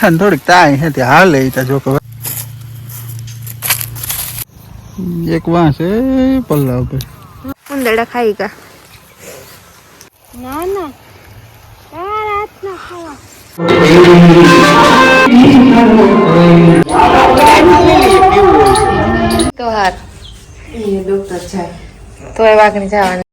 બેઠા ને થોડીક તાય છે તે હાલે ઈ તો જો કે એક વાંસ એ પલ્લા ઉપર ઉંદરડા ખાઈ કા ના ના આ રાત ના ખાવા તો હાર એ ડોક્ટર છે તો એ વાગણી જવાની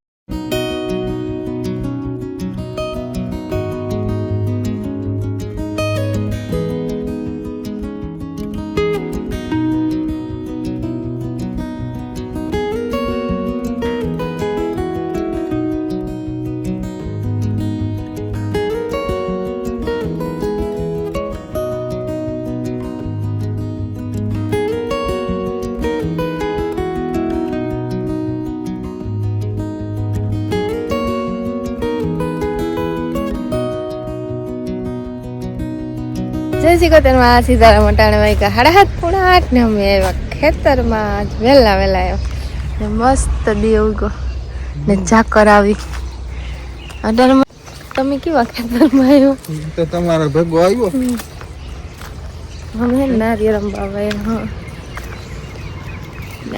જય શ્રી કતરમાં સીતારામ મટાણે વાગ્યા સાડા હાથ પૂણા આઠ ને અમે આવ્યા ખેતરમાં આજ વહેલા વહેલા આવ્યા. ને મસ્ત દી ઉગો. ને ઝાકર આવી. અઢારમાં તમે કેવા ખેતરમાં આવ્યો? તો તમારો ભેગો આવ્યો. અમે નારિયેળ અંબાવાય હા.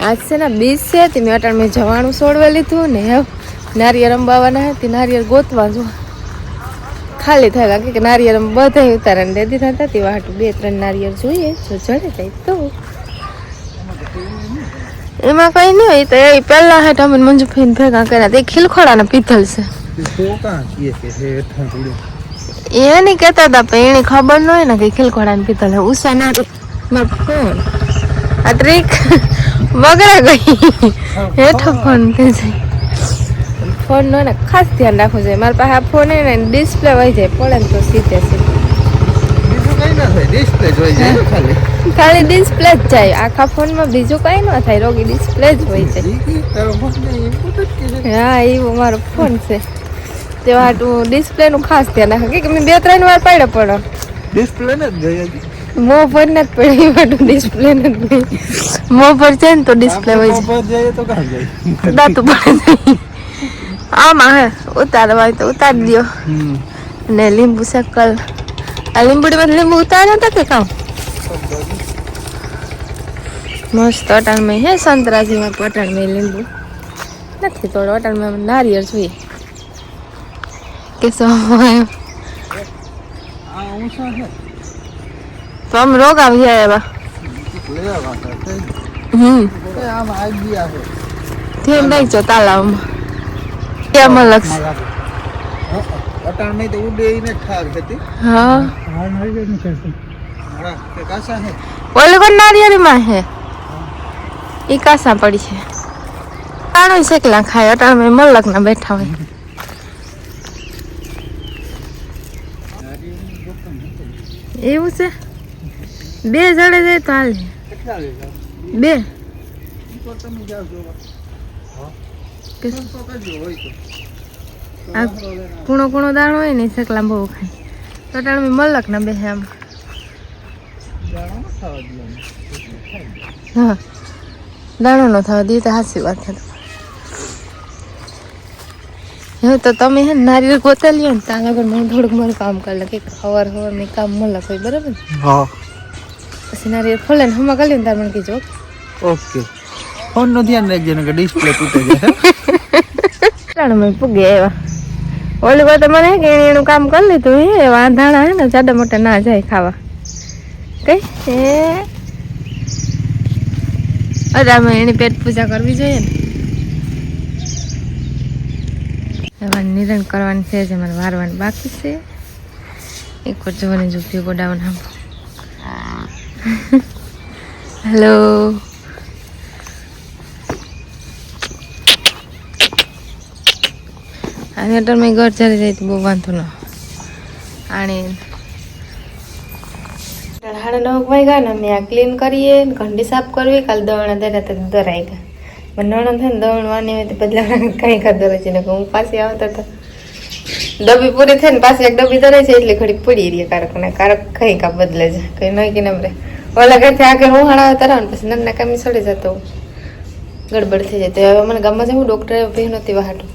આજ છે ને બીજ છે તે મેં અટાણ મેં જવાનું સોડવા લીધું ને નારિયેળ અંબાવાના હતી નારિયેળ ગોતવા જો. ખાલી થાય કે નારિયેળ બધા ઉતારણ ને દેદી થતા તે વાટું બે ત્રણ નારિયેળ જોઈએ જો જડે જાય તો. એમાં કઈ નહીં હોય તો એ પહેલા હેઠ અમે મંજુ ફઈને ભેગા કર્યા તે છે. કે હે હેઠા પડ્યું એ નહીં કહેતા હતા પણ એને ખબર ન હોય ને કે ખીલખોડાના પિત્તલ હે ઉષા ના મારો ફોન આ ટ્રીક બગડા ગઈ. હેઠો ફોન થઈ જાય ફોન નો ને ખાસ ધ્યાન રાખવું જોઈએ. મારા પાસે આ ફોન ને ડિસ્પ્લે હોય જાય પડે ને તો સીધે ના જાય ને ખાલી. ડિસ્પ્લે જ જાય. આખા ફોનમાં બીજું કઈ ન થાય રોગી ડિસ્પ્લે જ હોય છે. ને. હા એવો મારો ફોન છે. તે હાટું ડિસ્પ્લે નું ખાસ ધ્યાન રાખે. કે મેં બે ત્રણ વાર પડે પડો ડિસ્પ્લે ને જ ગઈ મો પર નથી પડે એ હાટું ડિસ્પ્લે નથી મો પર છે ને તો ડિસ્પ્લે હોય છે. ઉપર જાય? દાતું પડે નહીં. આમાં હે ઉતારવા હોય તો ઉતારી દો અને ને લીંબુ શકલ આ લીંબુડીમાં લીંબુ ઉતાર્યા હતા કે કામ? મસ્ત અટાણમાં હે સંતરાજીમાં અટાણમાં લીંબુ. નથી થોડો અટાણમાં નારિયેળ જોઈએ કે સો તો આમ રોગ આવી જાય એવા. હમ. એ આમ આગી આવે ધ્યાન તાલાવમાં કેમ લક્ષ અટાણ નહીં તો ઉડે ને ઠાર હતી. હા. હા કે કાસા હે ઓલી ઈ કાસા પડી છે. કાણો શેકલા ખાય અટાણે મલક ના બેઠા હોય. એવું છે? બે જડે જાય તો હાલે. બે. કે આ કૂણો કૂણો દાણો હોય ને શેકલા બહુ ખાય. તો અટાણે મલક ના બેસે આમ. ને હા. દાણો ન થવા દે તો હાસી વાત છે. હવે તો તમે હે નારિયેળ ગોતા લ્યો ને ત્યાં આગળ મને થોડુંક મારું કામ કરી લખે ખબર ખબર નહીં કામ મલક હોય બરાબર? ને હા. પછી નારિયેળ ખોલે ને હમણાં કરી લ્યો ને તાર મને કીજો ઓકે. ફોનનું ધ્યાન રાખજો કે ડિસ્પ્લે તૂટે જાય ચાલો મેં પૂગે એવા. ઓલી વાત મને કે એનું કામ કરી લીધું હે વાંધાણા હે ને જાડા મોટા ના જાય ખાવા. કઈ? એ અરે અમે એની પેટ પૂજા કરવી જોઈએ ને. એવા નિરણ કરવાની છે જે મારે વારવાની બાકી છે. એક વાર જોવાની જુગતી ગોડાવન હેલો અટલ મેં ઘર ચાલી જાય તો બહુ વાંધો ન આણે. હાડા નવ વાગ્યા ને અમે આ ક્લીન કરીએ ઘંડી સાફ કરવી, કાલ દવણ દરા તો દરાઈ ગયા મને નણંદ થાય ને દવણ વાની હોય તો બદલા કઈ ખબર છે. ને હું પાછી આવતા હતા. ડબ્બી પૂરી થઈ ને પાછી એક ડબ્બી દરે છે, એટલે ઘડી પડી રહી કારક ને કારક કઈ કા બદલે છે. કઈ નહીં કે નમરે ઓલા ઘરથી આગળ હું હણાવે તરાવ ને પછી નન્ના કામી સડી જતો ગડબડ થઈ જાય. તો હવે મને ગામમાં જવું ડૉક્ટરે ભાઈ નહોતી વાહાટું.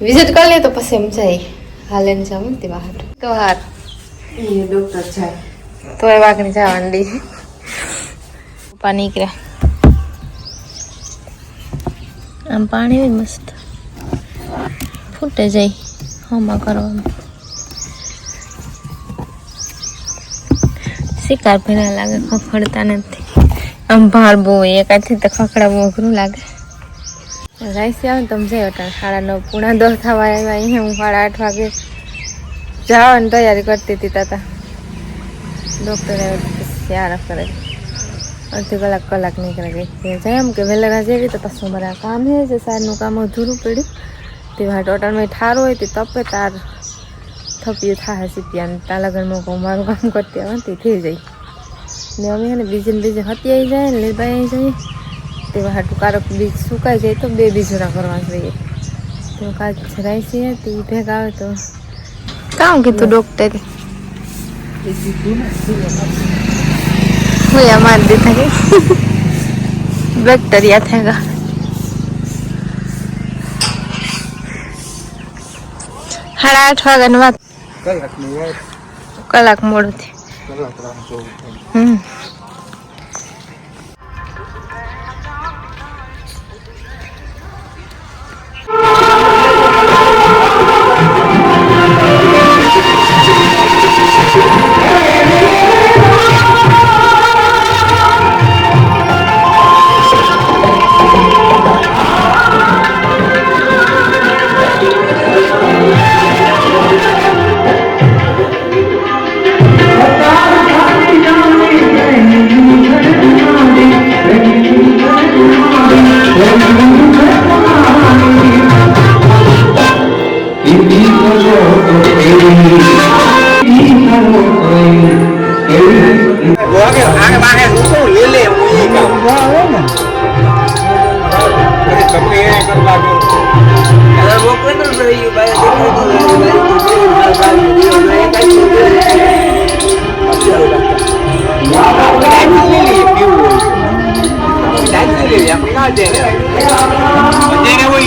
વિઝિટ કરી લે તો પછી એમ જાય. હાલે ને જાઉં તે બહાર. તો હાર. એ ડોક્ટર છે તોય વાગણી જવાની દી પપ્પા નીકળ્યા. આમ પાણી હોય મસ્ત. ફૂટે જાય હમા કરવાનું. શિકાર ભેરા લાગે ખખડતા નથી. આમ ભાર બહુ એકાથી તો ખખડા બહુ અઘરું લાગે. રાઈસ આવે ને તમે જાય અટાણ. સાડા નવ, પૂણા દસ થવા આવ્યા. અહીંયા હું સાડા આઠ વાગે જવાની તૈયારી કરતી હતી તાતા. ડૉક્ટરે આરામ કરે. અડધી કલાક કલાક નીકળે ગઈ. જાય એમ કે વહેલા જેવી તો પાછું મારા કામ છે જે સારનું કામ અધૂરું પડ્યું. તે વાટ ટોટલમાં ઠારો હોય તે તપે તાર થપ્યું થાય સીપિયા તા લગનમાં કહું, મારું કામ કરતી આવે તે થઈ જાય. ને અમે ને બીજે બીજે હતી આવી જાય ને લેબાઈ આવી જાય. તે હાટું કારક બીજ સુકાઈ જાય તો બે બીજોરા કરવા જોઈએ તો કાચ જરાય છે તે ભેગા આવે તો. કામ કીધું ડોક્ટરે હું મારી દેતા કે. બેક્ટેરિયા થેગા. સાડા આઠ વાગ્યાની વાત. વાત. કલાક મોડું થી કલાક રાહ જોવું હમ.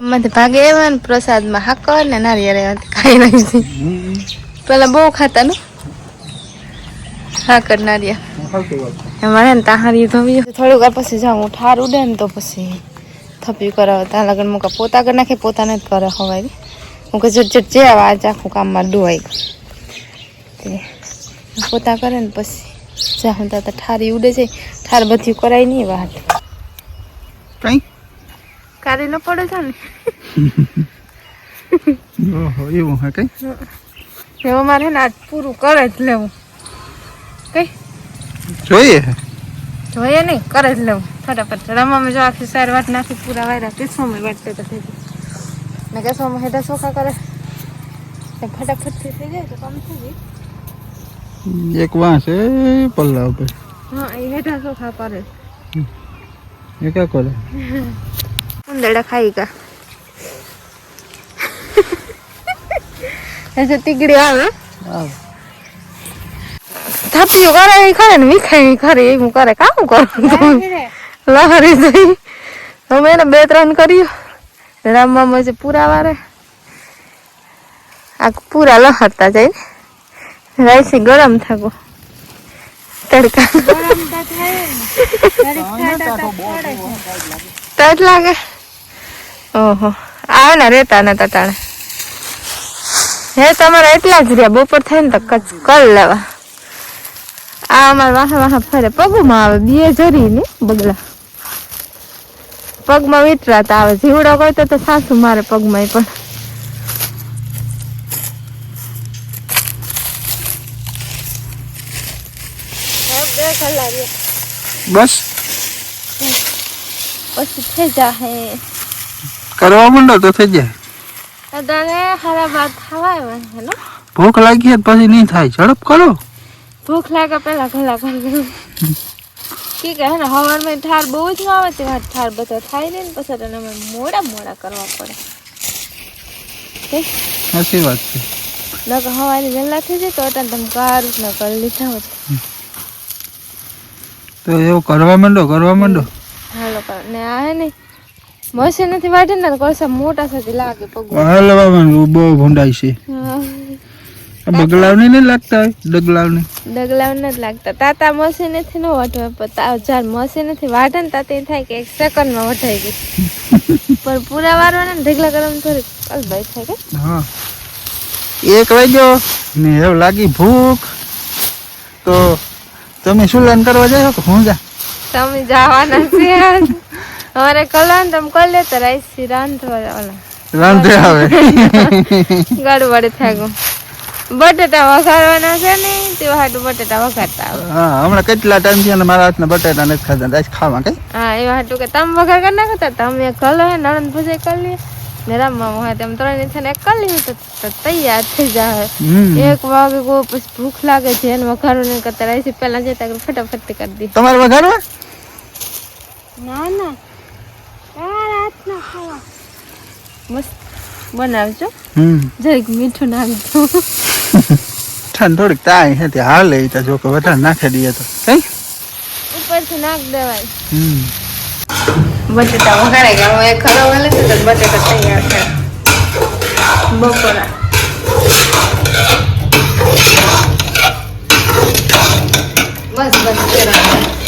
માંથી ભાગે એવા ને પ્રસાદમાં હાકર ને નારિયેળ ખાઈ નહીં પેલા બહુ ખાતા ને? હાકર નારિયેળ. અમારે ને તાહારી ધોવી. થોડીક વાર પછી જાઉં ઠાર ઉડે ને તો પછી થપ્યું કરાવે ત્યાં લગન મૂકા. પોતા કરી નાખે પોતાને જ કરે હવાય હું કે જટ જટ જે આવા આજ આખું કામમાં ડુવાય પોતા કરે ને પછી જાઉં ત્યાં તો ઠારી ઉડે છે. ઠાર બધી કરાય નહીં વાત કઈ? કાઢી ન પડે છે ને? ઓહો એવું હે કઈ? એવો મારે ને આજ પૂરું કરે જ લેવું. કઈ? જોઈએ હે. જોઈએ નહીં કરે જ લઉં ફટાફટ રમવામાં જો આખી સાર વાત નાખી પૂરા વાયરા કેસવામાં વાટતે તો થઈ જાય ને કેસવામાં હેડા સોખા કરે ફટાફટ થઈ જાય તો કામ થઈ જાય એક વાંસ એ પલ્લા ઉપર હા એ હેઠા સોખા કરે એ ક્યાં કરે ઉંદરડા ખાઈ ગયા હજુ તીગડી આવે થાપ્યું કરે એ ખરે ને વીખાય ખરે એવું કરે કામ કરું લહરી જઈ અમે એને બે ત્રણ કર્યું રામમાં જે પૂરા વારે આ પૂરા લહરતા જાય ને રાઈસી ગરમ થાકો તડકા તજ લાગે ઓહો આવે ને રેતા ને તટાણે હે તમારે એટલા જ રહ્યા બપોર થાય ને તો કચ કર લેવા આ અમારે વાહા વાહે ફરે. પગમાં આવે બે જરી ને બગલા. પગમાં વિતરાતા આવે. જીવડો કોઈ તો તો સાસુ મારે પગમાં પણ. બસ? પછી થઈ જાહે. કરવા માંડો તો થઈ જાય. અત્યારે હારા ભાત ખાવા આવ્યા છે ભૂખ લાગી પછી નહીં થાય. ઝડપ કરો. ભૂખ લાગે પેલા ગલા કરી દઉં ઠીક હે ને હવારમાં ઠાર બહુ જ ના આવે તે વાત ઠાર બધા થાય ને ને પછી તને અમે મોડા મોડા કરવા પડે. સાચી વાત છે. નકર હવાની વહેલા થઈ જાય તો અટાણ તમે કારું ન કરી લીધા હોત. તો એવું કરવા માંડો કરવા માંડો. હાલો કરો ને આ હે ને મશીન નથી વાટે ને તો મોટા સાથે લાગે પગ હલવામાં બહુ ભૂંડાય છે. બગલાવની નહીં લાગતા હોય? ડગલાવની. ડગલાવને જ લાગતા. તાતા મશીનેથી ન વટવે પણ જ્યારે મશીનેથી વાટે ને તાતે થાય કે એક સેકન્ડમાં વટાઈ ગઈ પણ પૂરા વારવાના ને ઢગલા ગરમ થોડીક અલબાઈ થાય કે? હા. એક વાગ્યો ને એવું લાગી ભૂખ. તો તમે સુલાન કરવા જાય કે હું જા? તમે જવાના છે. અમારે કલાન તમે કરી લેતા રાઈસથી રાંધવા રાંધે આવે. ગડબડ થાય ગયું બટેટા વઘારવાના છે ને તે હાટું બટેટા વઘારતા હા હમણાં કેટલા ટાઈમથી ને મારા હાથના બટેટા નથી ખાધા આજ ખાવા કઈ? હા એવા હાટું કે તમે વઘાર કરી નાખો તો તમે કલો હે નણંદ ભૂજે કરી લે. ને રામમાં હોય તેમ ત્રણ છે ને કરી તો તૈયાર થઈ જાય એક વાગે ગો પછી ભૂખ લાગે છે એને વઘારું નહીં કરતા રહી પહેલા જતા કરી ફટાફટ કરી દી. તમારે વઘારવા? ના ના. હાથના ખાવા. મસ્ત બનાવજો. હમ. જરીક મીઠું નાખજો. ઠંડ થોડીક તાય હે ત્યાં હાલે તો જો કે વધારે નાખી દઈએ તો. કઈ ઉપરથી નાખ દેવાય. હમ. બટેટા વઘારે ગયા હું એક ખરો વાલે તો બટેટા તૈયાર છે. બપોરા. બસ બસ.